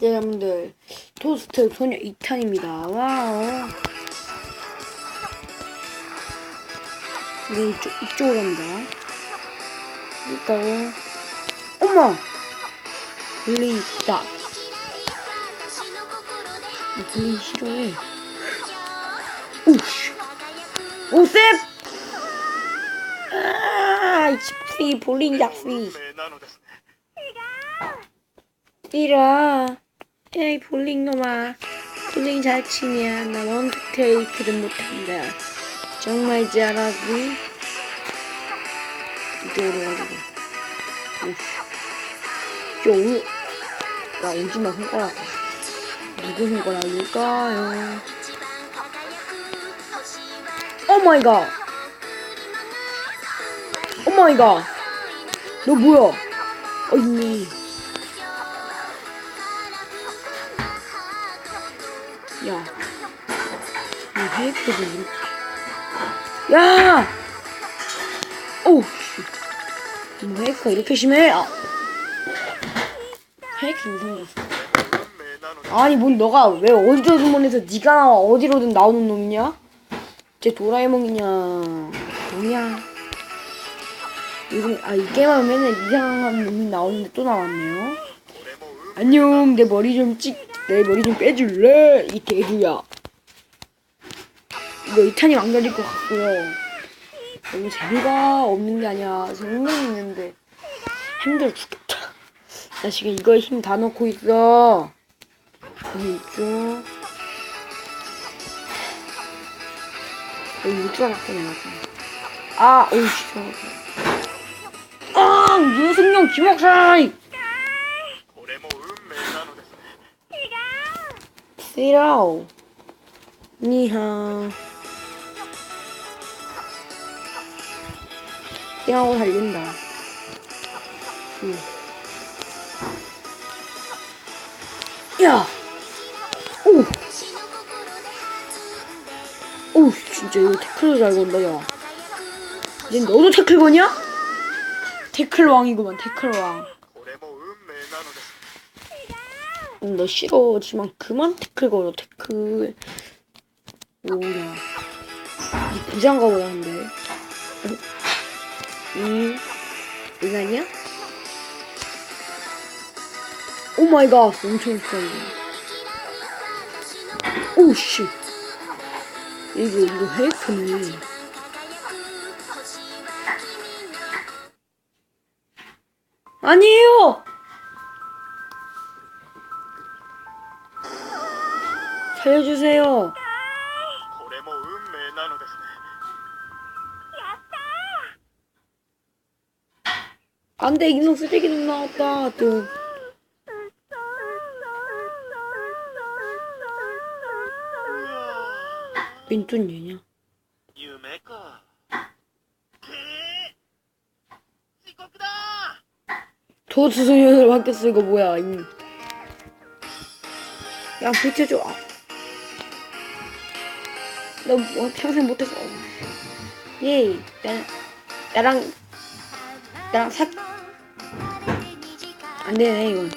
네, 여러분들 토스트 소녀 2탄입니다. 와우. 네 이쪽, 이쪽으로 갑니다. 일단 어머! 블리 있다. 블리 싫어해. 오씨. 오셉 아이 집시 볼링 약시 네, 이라. 에이, 볼링 놈아. 볼링 잘 치냐. 나 원테이크를 못한다. 정말 잘하지? 이쪽으로 가지고. 오씨. 야, 오지마 손가락. 누구 손가락일까요? 오 마이 갓. 오 마이 갓. 너 뭐야? 어, 있 야. 이 헤이크도 이렇게. 야! 오! 뭐 헤이크가 이렇게 심해? 아. 헤이크 무슨 아니 뭔 너가 왜 어디서든 보내서 네가 어디로든 나오는 놈이냐? 쟤 도라에몽이냐 뭐야 요즘 아이 게임하면 맨날 이상한 놈이 나오는데 또 나왔네요 안녕 내 머리 좀 찍. 내 머리 좀 빼줄래? 이 대두야. 이거 2탄이 망설일 것 같고요. 너무 재미가 없는 게 아니야. 재미는 있는데 힘들어 죽겠다. 나 지금 이거에 힘 다 넣고 있어. 여기 있죠. 여기 육수가 갖고 내가 아, 오우, 씨. 아, 유승용 김옥사이! 쓰라오. 니하. 띵하고 달린다. 응. 야! 오! 오, 진짜 이거 태클도 잘 건다, 야. 이제 너도 태클 거냐? 태클 왕이구만, 태클 왕. 너 싫어지만 그만 태클 걸어 태클. 오야 이 부장 가 보다 근데. 응? 이거 아니야? 오 마이 갓 엄청 비싼데 오씨. 이거 이거 헤이크네. 아니에요 살려주세요 これも運命なのですね 안돼 인성 쓰레기 놈 나왔다 또 민준 얘냐 夢かけー遅刻だ 도수 소년으로 바뀌었어 이거 뭐야 이. 야 비켜줘 아. 너 뭐 평생 못해서. 예 나, 나랑 나랑 사 안되네 이건.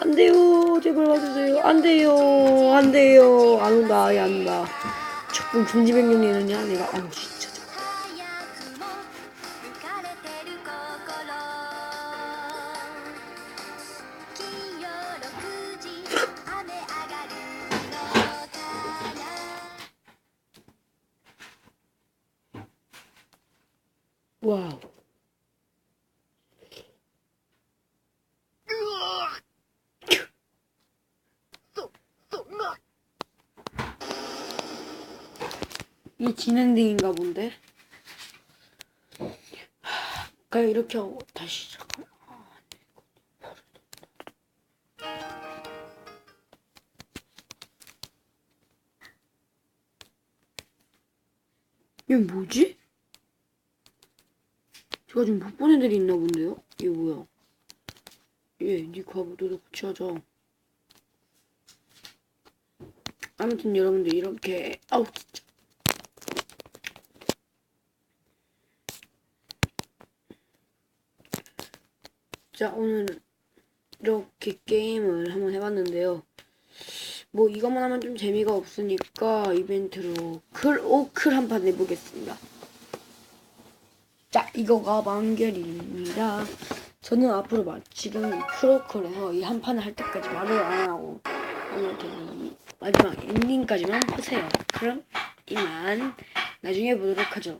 안돼요. 제발 와주세요. 안돼요. 안돼요. 안 온다. 아예 안 온다. 적군 금지 명령 내느냐? 내가. 아우 진짜 와우. 이 진행딩인가 본데? 그냥 이렇게 하고 다시 잠깐. 이건 뭐지? 제가 지금 못 본 애들이 있나 본데요? 얘 뭐야? 얘, 니 과부도도 같이 하자. 아무튼 여러분들 이렇게 아우 진짜 자 오늘은 이렇게 게임을 한번 해봤는데요. 뭐 이것만 하면 좀 재미가 없으니까 이벤트로 클 오클 한 판 해보겠습니다. 자, 이거가 만결입니다. 저는 앞으로 막 지금 이 크로클에서 이 한 판을 할 때까지 말을 안 하고 하면 되니 마지막 엔딩까지만 보세요. 그럼 이만 나중에 보도록 하죠.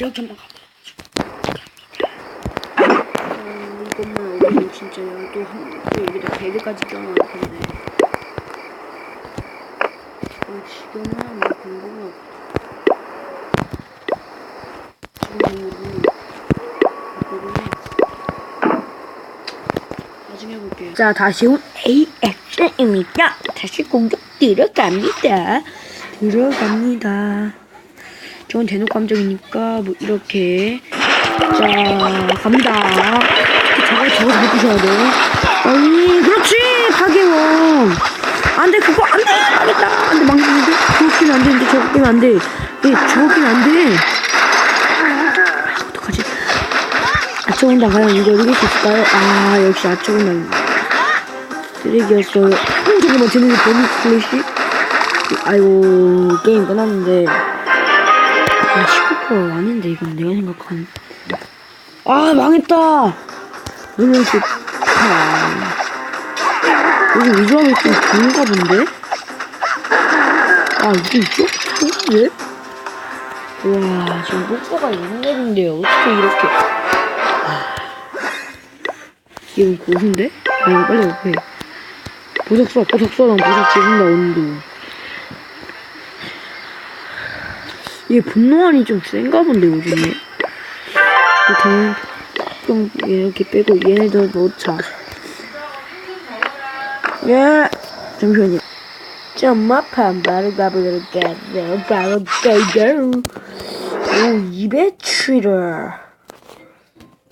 이렇게 한번 가보자. 어, 이것만 어디면 진짜 또, 한, 또 여기다 배드까지 텐데. 어, 뭐 없다. 지금은 나중에 볼게요. 자, 다시 온 AX입니다. 다시 공격 들어갑니다. 들어갑니다. 저건 대놓고 감정이니까 뭐 이렇게 자 갑니다. 저거 저거 잘 부셔야 돼. 아니 그렇지 파괴왕. 안돼 그거 안돼 망했다. 안돼 망했는데 끼면 안 되는데 저거 끼면 안 돼. 예 저거 끼면 안 돼. 어떡하지? 아초군단 과연 이거 이길 수 있을까요? 아 역시 아초군단 쓰레기였어요. 음, 잠깐만 쟤네 버니 플래시? 아이고 게임 끝났는데 아 19% 아닌데 이건 내가 생각한 아 망했다 이런 식 아, 여기 위조함이 좀 좋은가 본데? 아 이게 있죠? 좋은데? 와 지금 복서가 6렙인데요 어떻게 이렇게 아, 이건 고수인데? 아 빨리 오페 보석 써 보석 지금 나오는데 얘 분노한이 좀 센가 본데 요즘에. 일단 좀 이렇게 빼고 얘네들 놓자. 예 잠시만요. 점마판 바로 가보도록 바로 가죠. 오 입에 치를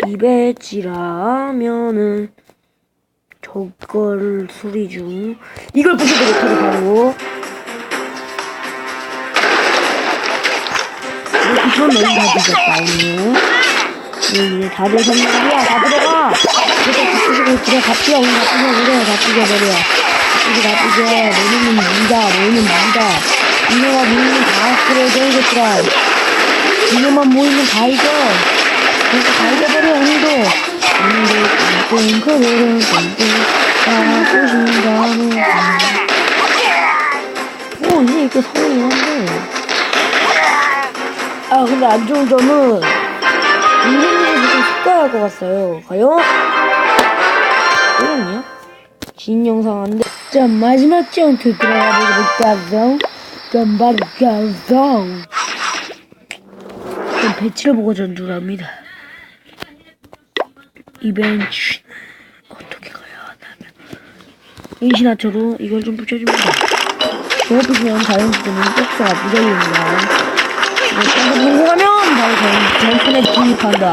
입에 찌라면은 저거를 소리 중. 이걸 부셔도 못하게 너무 다 뒤졌다 오늘. 오늘 다들 선물이야 다 들어가 이렇게 다 부시고 들어가 피어 오늘 다 부셔버려 다 부셔버려 이게 다 부셔 너는 무다 너는 무다 니네가 모이면 다 쓰러져 이것들아 니네만 모이면 다 이겨 그래서 다 이겨버려 오늘도. 오늘도 꽁꽁 그거를 꽁꽁 안 좋은 점은 인생님이 좀 속가할 것 같아요. 과연? 이거는요? 진 영상 안 돼. 자 마지막 전투 들어가 보도록 하죠. 좀 바로 가죠. 좀 배치를 보고 전투를 합니다. 이벤트 어떻게 가야 하냐면 인신하처로 이걸 좀 붙여줍니다. 저거 부시면 자연스러운 복사가 무적입니다. 이거 전, 전편에 진입한다.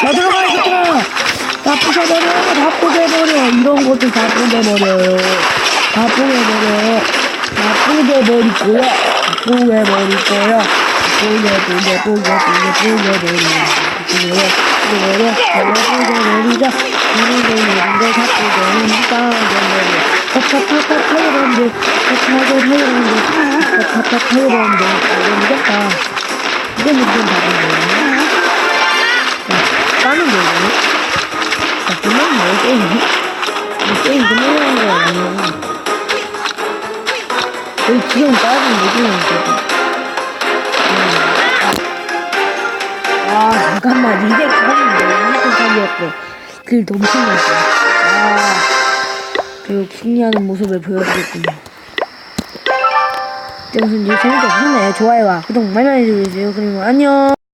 자 들어가 이것들아. 다 부셔버려. 다 부셔버려. 이런 것들 다 부셔버려요. 다 부셔버려. 다 부셔버리고요. 뽀개버릴 거야 뽀개 뽀개 뽀개 뽀개 뽀개버려 뽀개버려 뽀개버려 뽀개버리자 우리 동네인데 자꾸 너니까 뽀개버려 팍팍팍팍 타이런데 팍팍하게 타이런데 팍팍팍 타이런데 모르겠다 이게 무슨 답인 거야 자 까는 거야 자 끝났네 게임 이 게임 끝내는 거 아니야 여기 지금 까는 거지 아 잠깐만. 이게 그건데 이게 그건이었고. 길 너무 신났어 아 결국 승리하는 모습을 보여드렸군요 네, 무슨 이제 재밌게 보셨나요? 좋아요와 구독 많이 많이 해주세요 그리고 안녕